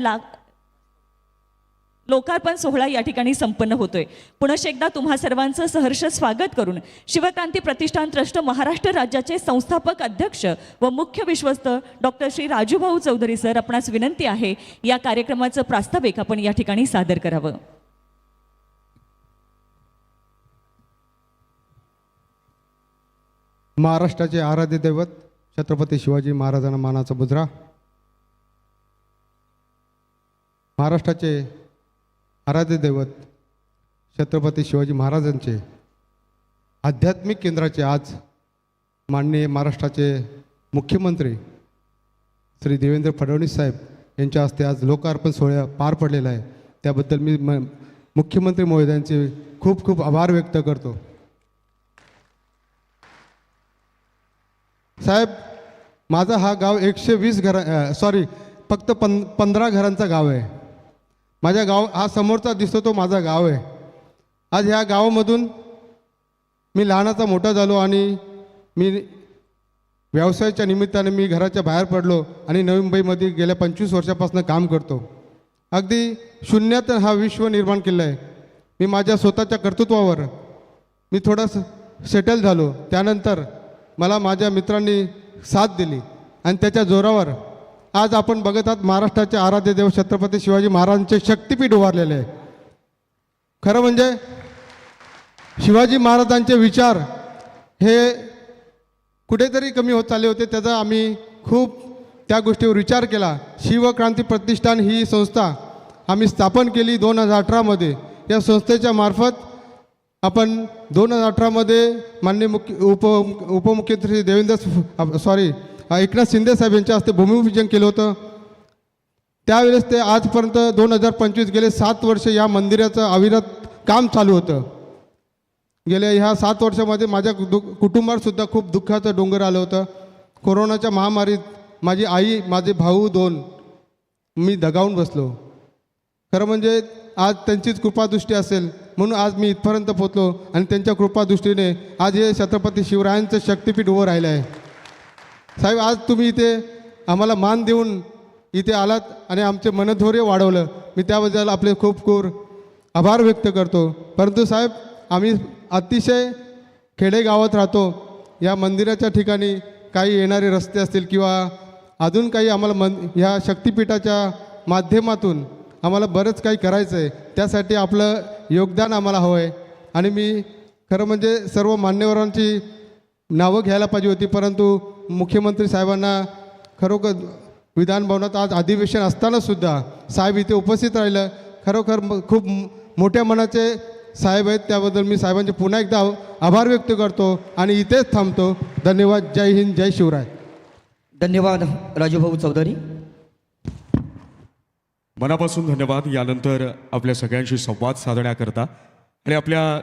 ला लोकार्पण सोहळा या ठिकाणी संपन्न होतोय. पुनश एकदा तुम्हा सर्वांचं सहर्ष स्वागत करून शिवक्रांती प्रतिष्ठान ट्रस्ट महाराष्ट्र राज्याचे संस्थापक अध्यक्ष व मुख्य विश्वस्त डॉक्टर श्री राजूभाऊ चौधरी सर आपणास विनंती आहे या कार्यक्रमाचं प्रास्ताविक आपण या ठिकाणी सादर करावं. महाराष्ट्राचे आराध्य दैवत छत्रपती शिवाजी महाराजांना मानाचा मुजरा महाराष्ट्राचे आराध्य दैवत छत्रपती शिवाजी महाराजांचे आध्यात्मिक केंद्राचे आज माननीय महाराष्ट्राचे मुख्यमंत्री श्री देवेंद्र फडणवीस साहेब यांच्या हस्ते आज लोकार्पण सोहळा पार पडलेला आहे. त्याबद्दल मी म मुख्यमंत्री महोदयांचे खूप खूप आभार व्यक्त करतो. साहेब माझा हा गाव एकशे वीस घरा सॉरी फक्त पं पंधरा घरांचा गाव आहे. माझ्या गाव हा समोरचा दिसतो तो माझा गाव आहे. आज ह्या गावामधून मी लहानाचा मोठा झालो आणि मी व्यवसायाच्या निमित्ताने मी घराच्या बाहेर पडलो आणि नवी मुंबईमध्ये गेल्या पंचवीस वर्षापासून काम करतो. अगदी शून्यात हा विश्व निर्माण केलं आहे. मी माझ्या स्वतःच्या कर्तृत्वावर मी थोडा सेटल झालो. त्यानंतर मला माझ्या मित्रांनी साथ दिली आणि त्याच्या जोरावर आज आपण बघत आहात महाराष्ट्राचे आराध्य देव छत्रपती शिवाजी महाराजांचे शक्तिपीठ उभारलेले आहे. खरं म्हणजे शिवाजी महाराजांचे विचार हे कुठेतरी कमी होत चालले होते त्याचा आम्ही खूप त्या गोष्टीवर विचार केला. शिवक्रांती प्रतिष्ठान ही संस्था आम्ही स्थापन केली दोन हजार अठरामध्ये. या संस्थेच्या मार्फत आपण दोन हजार अठरामध्ये माननीय मुख्य उप उपमुख्यमंत्री देवेंद्र सॉरी एकनाथ शिंदे साहेब यांच्या हस्ते भूमिपूजन केलं होतं. त्यावेळेस ते आजपर्यंत दोन हजार पंचवीस गेले सात वर्ष या मंदिराचं अविरत काम चालू होतं. गेल्या ह्या सात वर्षामध्ये माझ्या दु कुटुंबातसुद्धा खूप दुःखाचं डोंगर आलं होतं. कोरोनाच्या महामारीत माझी आई माझे भाऊ दोन मी दगावून बसलो. खरं म्हणजे आज त्यांचीच कृपादृष्टी असेल म्हणून आज मी इथपर्यंत पोचलो आणि त्यांच्या कृपादृष्टीने आज हे छत्रपती शिवरायांचं शक्तिपीठ उभं राहिलं आहे. साहेब आज तुम्ही इथे आम्हाला मान देऊन इथे आलात आणि आमचे मनधैर्य वाढवलं. मी त्याबद्दल आपले खूप खूप आभार व्यक्त करतो. परंतु साहेब आम्ही अतिशय खेडेगावात राहतो. या मंदिराच्या ठिकाणी काही येणारे रस्ते असतील किंवा अजून काही आम्हाला मन ह्या शक्तिपीठाच्या माध्यमातून आम्हाला बरंच काही करायचं आहे त्यासाठी आपलं योगदान आम्हाला हवं आहे आणि मी खरं म्हणजे सर्व मान्यवरांची नावं घ्यायला पाहिजे होती परंतु मुख्यमंत्री साहेबांना खरोखर विधान भवनात आज अधिवेशन असताना सुद्धा साहेब इथे उपस्थित राहिलं. खरोखर खूप मोठ्या मनाचे साहेब आहेत. त्याबद्दल मी साहेबांचे पुन्हा एकदा आभार व्यक्त करतो आणि इथेच थांबतो. धन्यवाद. जय हिंद जय शिवराय. धन्यवाद राजूभाऊ चौधरी. मनापासून धन्यवाद. यानंतर आपल्या सगळ्यांशी संवाद साधण्याकरता आणि आपल्या